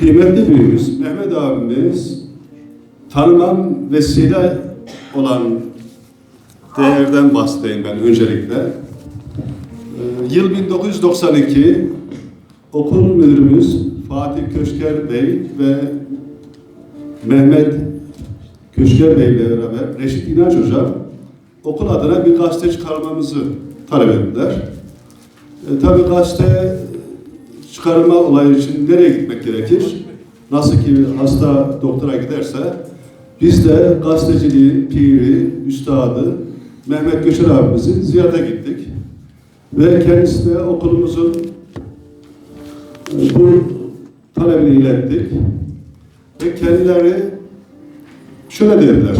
Kıymetli büyüğümüz Mehmet abimiz tanımam vesile olan değerden bahsedeyim ben öncelikle. Ee, Yıl 1992 okul müdürümüz Fatih Köşker Bey ve Mehmet Köşker Bey ile beraber Reşit İnanç Hoca okul adına bir gazete çıkarmamızı talep ettiler. E, tabii gazete çıkarma olayı için nereye gitmek gerekir? Nasıl ki hasta doktora giderse biz de gazeteciliğin piri, üstadı Mehmet Göçer abimizi ziyarete gittik. Ve kendisine okulumuzun e, bu talebini ilettik. Ve kendileri şöyle dediler.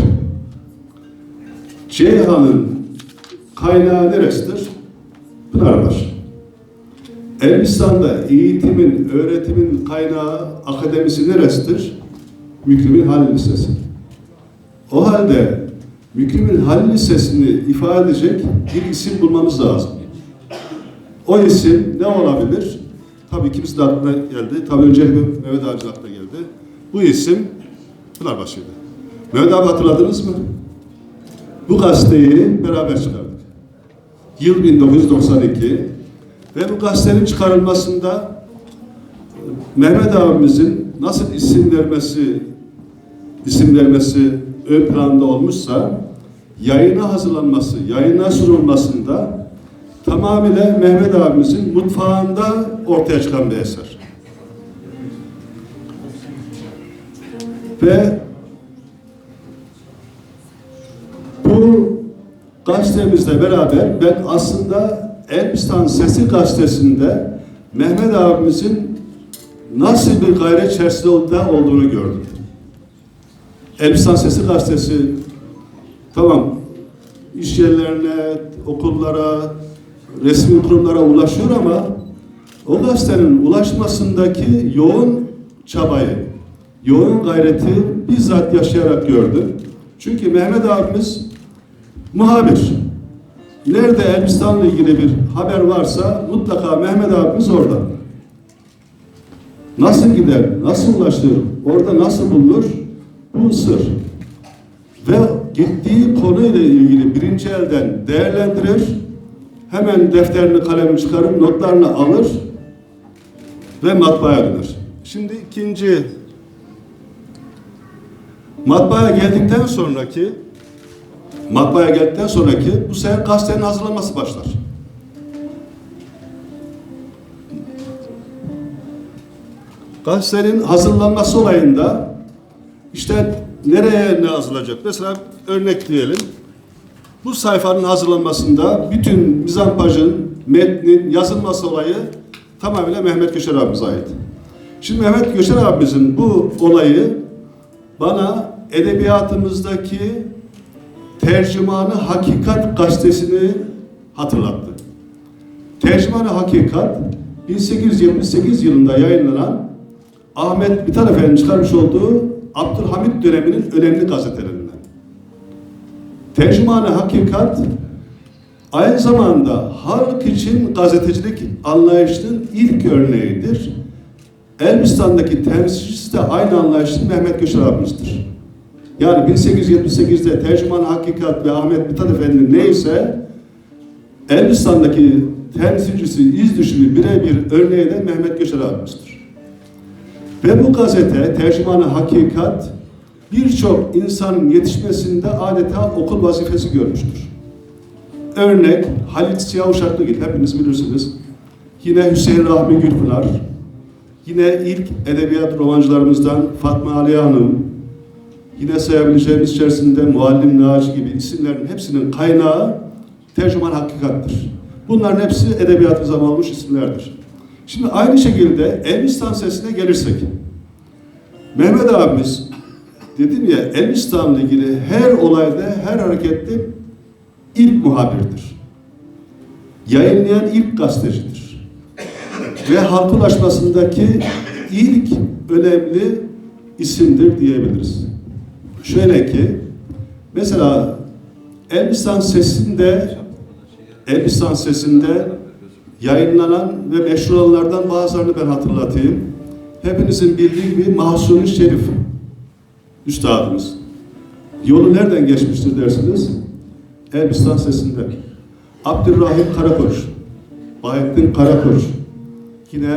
Ceyhan'ın kaynağı neresidir? Pınarbaşı. Elbistan'da eğitimin, öğretimin kaynağı akademisi neresidir? Mükrimin Halil Lisesi. O halde Mükrimin Halil Lisesi'ni ifade edecek bir isim bulmamız lazım. O isim ne olabilir? Tabii ikimiz de aklına geldi. Tabii önce Mehmet abi aklına geldi. Bu isim Pınarbaşı'ydı. Mehmet abi hatırladınız mı? Bu gazeteyi beraber çıkardık. Yıl 1992 ve bu gazetenin çıkarılmasında Mehmet abimizin nasıl isim vermesi isim vermesi ön planda olmuşsa yayına hazırlanması, yayına sunulmasında tamamıyla Mehmet abimizin mutfağında ortaya çıkan bir eser. Ve bu gazetemizle beraber ben aslında Elbistan Sesi gazetesinde Mehmet abimizin nasıl bir gayret içerisinde olduğunu gördüm. Elbistan Sesi gazetesi tamam iş yerlerine, okullara, resmi kurumlara ulaşıyor ama o gazetenin ulaşmasındaki yoğun çabayı, yoğun gayreti bizzat yaşayarak gördüm. Çünkü Mehmet abimiz muhabir. Nerede Elbistan'la ilgili bir haber varsa mutlaka Mehmet abimiz orada. Nasıl gider, nasıl ulaştırır, orada nasıl bulunur bu sır. Ve gittiği konuyla ilgili birinci elden değerlendirir, hemen defterini kalemini çıkarır, notlarını alır ve matbaaya döner. Şimdi ikinci matbaaya geldikten sonraki matbaaya geldikten sonraki bu sefer gazetenin hazırlanması başlar. Gazetenin hazırlanması olayında işte nereye ne yazılacak? Mesela örnek diyelim. Bu sayfanın hazırlanmasında bütün mizampajın, metnin yazılması olayı tamamıyla Mehmet Göçer abimize ait. Şimdi Mehmet Göçer abimizin bu olayı bana edebiyatımızdaki Tercümanı Hakikat gazetesini hatırlattı. Tercümanı Hakikat 1878 yılında yayınlanan Ahmet Bitar Efendi'nin çıkarmış olduğu Abdülhamit döneminin önemli gazetelerinden. Tercümanı Hakikat aynı zamanda halk için gazetecilik anlayışının ilk örneğidir. Elbistan'daki temsilcisi de aynı anlayışın Mehmet Göçer abimizdir. Yani 1878'de Tercüman Hakikat ve Ahmet Mithat Efendi neyse Elbistan'daki temsilcisi iz düşümü birebir örneği de Mehmet Göçer abimizdir. Ve bu gazete Tercüman Hakikat birçok insanın yetişmesinde adeta okul vazifesi görmüştür. Örnek Halit Siyah Uşaklıgil hepiniz bilirsiniz. Yine Hüseyin Rahmi Gülpınar, yine ilk edebiyat romancılarımızdan Fatma Ali Hanım, yine sayabileceğimiz içerisinde Muallim Naci gibi isimlerin hepsinin kaynağı tercüman hakikattir. Bunların hepsi edebiyatımıza mal olmuş isimlerdir. Şimdi aynı şekilde Elbistan sesine gelirsek, Mehmet abimiz dedim ya Elbistan'la ilgili her olayda, her harekette ilk muhabirdir. Yayınlayan ilk gazetecidir. Ve halk ulaşmasındaki ilk önemli isimdir diyebiliriz. Şöyle ki, mesela Elbistan sesinde Elbistan sesinde yayınlanan ve meşhur olanlardan bazılarını ben hatırlatayım. hepinizin bildiği gibi Mahsuni Şerif üstadımız. Yolu nereden geçmiştir dersiniz? Elbistan sesinden. Abdurrahim Karakoç, Bahattin Karakoç. Yine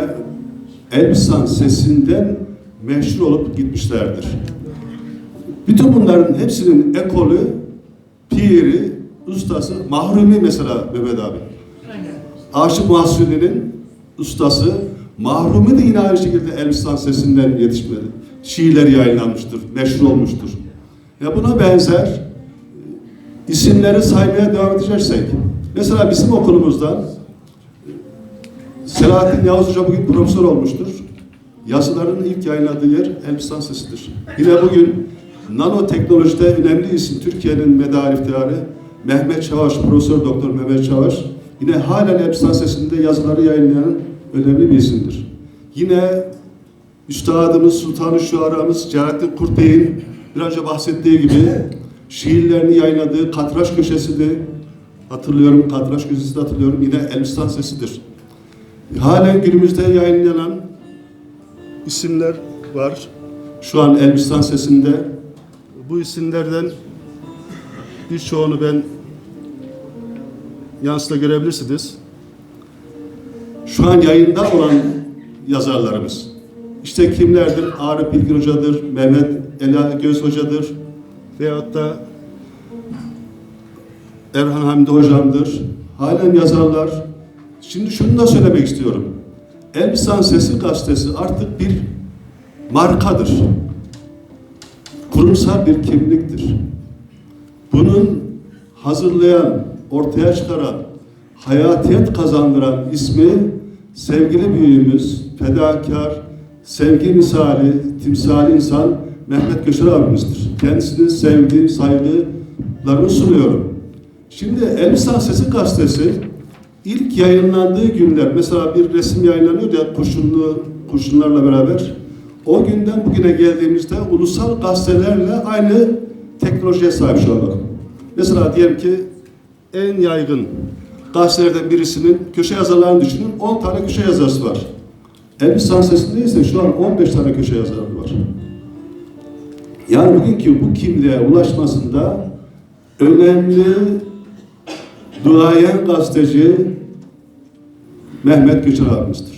Elbistan sesinden meşhur olup gitmişlerdir. Bütün bunların hepsinin ekolü, piri, ustası, mahrumi mesela Mehmet abi. Aşık Mahsuni'nin ustası, mahrumi de yine aynı şekilde Elbistan sesinden yetişmedi. Şiirleri yayınlanmıştır, meşhur olmuştur. Ya buna benzer isimleri saymaya devam edeceksek, mesela bizim okulumuzdan Selahattin Yavuz Hoca bugün profesör olmuştur. Yazılarının ilk yayınladığı yer Elbistan Sesi'dir. Yine bugün nanoteknolojide önemli isim Türkiye'nin medarif iftiharı Mehmet Çavaş, Profesör Doktor Mehmet Çavaş yine halen Elbistan Sesi'nde yazıları yayınlayan önemli bir isimdir. Yine Üstadımız, Sultan-ı Şuara'mız Celalettin Kurtbey'in bir önce bahsettiği gibi şiirlerini yayınladığı Katraş Köşesi'ni hatırlıyorum, Katraş Köşesi'ni hatırlıyorum. Yine Elbistan Sesi'dir. Halen günümüzde yayınlanan isimler var. Şu an Elbistan Sesi'nde. Bu isimlerden birçoğunu ben yansıda görebilirsiniz. Şu an yayında olan yazarlarımız. İşte kimlerdir? Arif Bilgin Hoca'dır, Mehmet Ela Göz Hoca'dır veyahut da Erhan Hamdi Hocam'dır. Halen yazarlar. Şimdi şunu da söylemek istiyorum. Elbisan Sesi gazetesi artık bir markadır. Kurumsal bir kimliktir. Bunun hazırlayan, ortaya çıkaran, hayatiyet kazandıran ismi sevgili büyüğümüz, fedakar, sevgi misali, timsali insan Mehmet Göçer abimizdir. Kendisine sevgi, saygılarımı sunuyorum. Şimdi Elbistan Sesi gazetesi ilk yayınlandığı günler, mesela bir resim yayınlanıyor ya kurşunlu, kurşunlarla beraber. O günden bugüne geldiğimizde ulusal gazetelerle aynı teknolojiye sahip şu anda. Mesela diyelim ki en yaygın gazetelerden birisinin köşe yazarlarını düşünün. 10 tane köşe yazarısı var. Elbistan Sesi'nde ise şu an 15 tane köşe yazarı var. Yani bugünkü bu kimliğe ulaşmasında önemli duayen gazeteci Mehmet Göçer abimizdir.